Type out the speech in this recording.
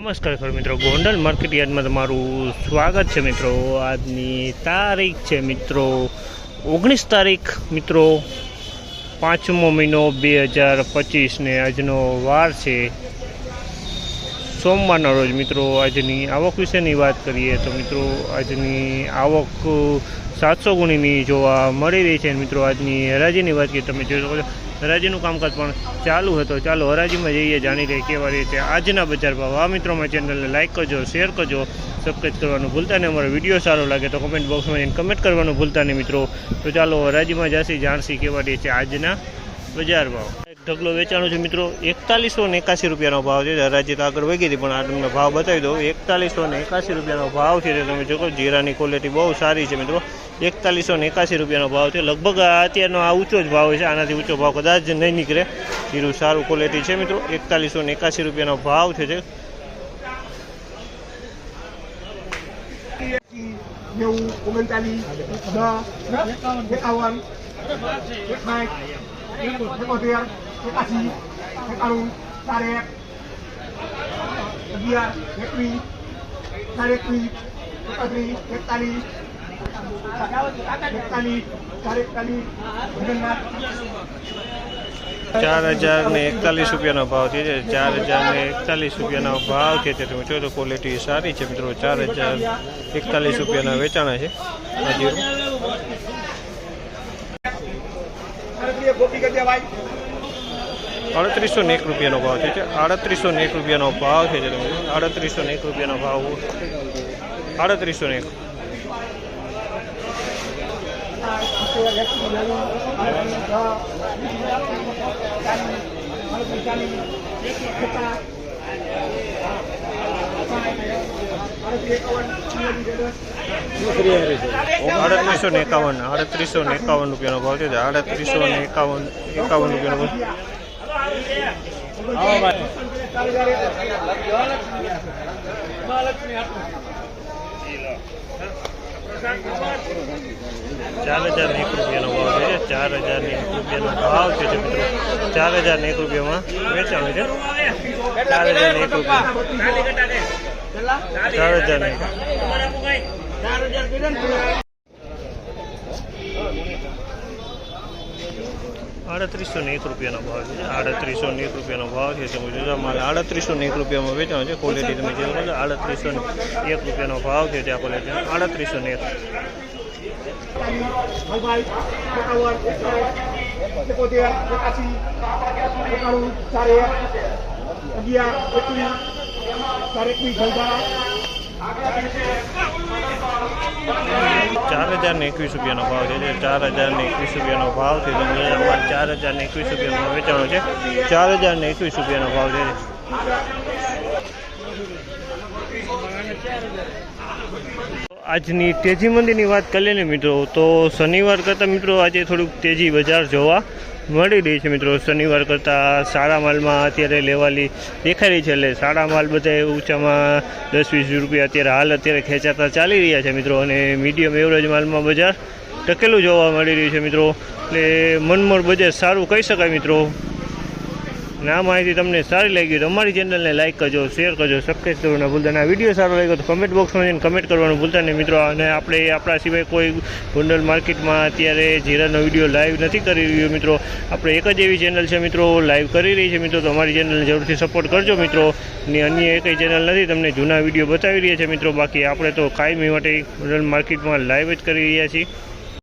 નમસ્કાર ખરું મિત્રો, ગોંડલ માર્કેટ યાર્ડમાં તમારું સ્વાગત છે મિત્રો. આજની તારીખ છે મિત્રો, ઓગણીસ તારીખ મિત્રો, પાંચમો મહિનો બે હજાર પચીસને આજનો વાર છે. સોમવારના રોજ મિત્રો, આજની આવક વિશેની વાત કરીએ તો મિત્રો, આજની આવક સાતસો ગુણીની જોવા મળી રહી છે. મિત્રો, આજની હરાજીની વાત કરીએ તમે જોઈ શકો છો હરાજીનું કામકાજ પણ ચાલુ હતો. ચાલો હરાજીમાં જઈએ, જાણી લઈએ કેવા રીતે આજના બજાર ભાવ. આ મિત્રો મારી ચેનલને લાઇક કરજો શેર કરજો સબસ્ક્રાઈબ કરવાનું ભૂલતા નહીં. અમારો વીડિયો સારો લાગે તો કમેન્ટ બોક્સમાં જઈને કમેન્ટ કરવાનું ભૂલતા નહીં મિત્રો. તો ચાલો હરાજીમાં જાશી જાણસી કેવા રીતે આજના બજાર ભાવ. ઢગલો વેચાણો છે મિત્રો, એકતાલીસો ને એકાસી રૂપિયાનો ભાવ છે. હરાજી તો આગળ વગી હતી પણ આ તમને ભાવ બતાવી દઉં. એકતાલીસો ને એકાસી રૂપિયાનો ભાવ છે તે તમે જોકો જીરાની ક્વોલિટી બહુ સારી છે મિત્રો. એકતાલીસો ને એકાસી રૂપિયાનો ભાવ છે. લગભગ અત્યારનો આ ઊંચો જ ભાવ છે, આનાથી ઊંચો ભાવ કદાચ નહીં નીકળે. જીરું સારું ક્વોલિટી છે મિત્રો. એકતાલીસો ને એકાસી રૂપિયાનો ભાવ છે ઓગણચાલીસ, દસ, એકાવન એકસાઠ ચાર એકત્રીસ એકતાલીસ હજાર ને એકતાલીસ રૂપિયાનો ભાવ છે. ચાર હજાર ને એકતાલીસ રૂપિયાનો ભાવ છે. તમે જોયો તો ક્વોલિટી સારી છે મિત્રો. ચાર હજાર એકતાલીસ રૂપિયાના વેચાણા છે આ જીરું ભારતીય ગોપી કરી દેવાય અડત્રીસો ને એક રૂપિયાનો ભાવ છે આડત્રીસો ને એક રૂપિયાનો ભાવ છે તમે આડત્રીસો ને એક રૂપિયાનો ભાવ. આડત્રીસો ને એક. આડત્રીસો ને એકાવન આડત્રીસો ને એકાવન રૂપિયાનો ભાવ છે આડત્રીસો એકાવન એકાવન રૂપિયાનો ભાવ ચાર હજાર એક રૂપિયાનો ભાવ છે ચાર હજાર એક રૂપિયાનો ભાવ છે મિત્રો. ચાર હજાર એક રૂપિયામાં વેચાણું છે. ચાર હજાર એક રૂપિયા. ચાર હજાર ને એક. આડત્રીસો ને એક રૂપિયાનો ભાવ છે. આડત્રીસો ને એક રૂપિયાનો ભાવ છે. તમે જોજો માલ આડત્રીસો ને એક રૂપિયામાં વેચાણો છે. ક્વોલિટી તમે જોઈ શકો છો આડત્રીસો ને એક રૂપિયાનો ભાવ છે ત્યાં ક્વોલિટી આડત્રીસો ને એક. અગિયાર એકવીસ ચાર એકવીસ ભલભા ચાર હજાર ને એકવીસ રૂપિયાનો ભાવ છે જે ચાર હજાર ને એકવીસ રૂપિયાનો ભાવ છે. તમે જોજો ચાર હજાર ને એકવીસ રૂપિયામાં વેચાણો છે. ચાર હજાર ને એકવીસ રૂપિયાનો ભાવ છે. આજની તેજી મંદીની વાત કરીએ ને મિત્રો. તો શનિવાર કરતાં મિત્રો આજે થોડુંક તેજી બજાર જોવા મળી રહી છે મિત્રો. શનિવાર કરતાં સારા માલમાં અત્યારે લેવાલી દેખાઈ રહી છે. એટલે સારા માલ બધા ઊંચામાં દસ વીસ રૂપિયા અત્યારે હાલ અત્યારે ખેંચાતા ચાલી રહ્યા છે મિત્રો. અને મીડિયમ એવરેજ માલમાં બજાર ટકેલું જોવા મળી રહ્યું છે મિત્રો. એટલે મનમોર બજાર સારું કહી શકાય મિત્રો. અને આ માહિતી તમને સારી લાગી તો અમારી ચેનલને લાઇક કરજો શેર કરજો સબસ્ક્રાઈબ કરવાનું ભૂલતા. આ વીડિયો સારો લાગ્યો તો કમેન્ટ બોક્સમાં જઈને કમેન્ટ કરવાનું ભૂલતા નહીં મિત્રો. અને આપણે આપણા સિવાય કોઈ ગોંડલ માર્કેટમાં અત્યારે જીરાનો વીડિયો લાઈવ નથી કરી રહ્યો મિત્રો. આપણે એક જ એવી ચેનલ છે મિત્રો લાઈવ કરી રહી છે મિત્રો. તો અમારી ચેનલને જરૂરથી સપોર્ટ કરજો મિત્રો. ને અન્ય એકેય ચેનલ નથી, તમને જૂના વીડિયો બતાવી રહ્યા છે મિત્રો. બાકી આપણે તો કાયમી માટે ગુંડલ માર્કેટમાં લાઈવ જ કરી રહ્યા છીએ.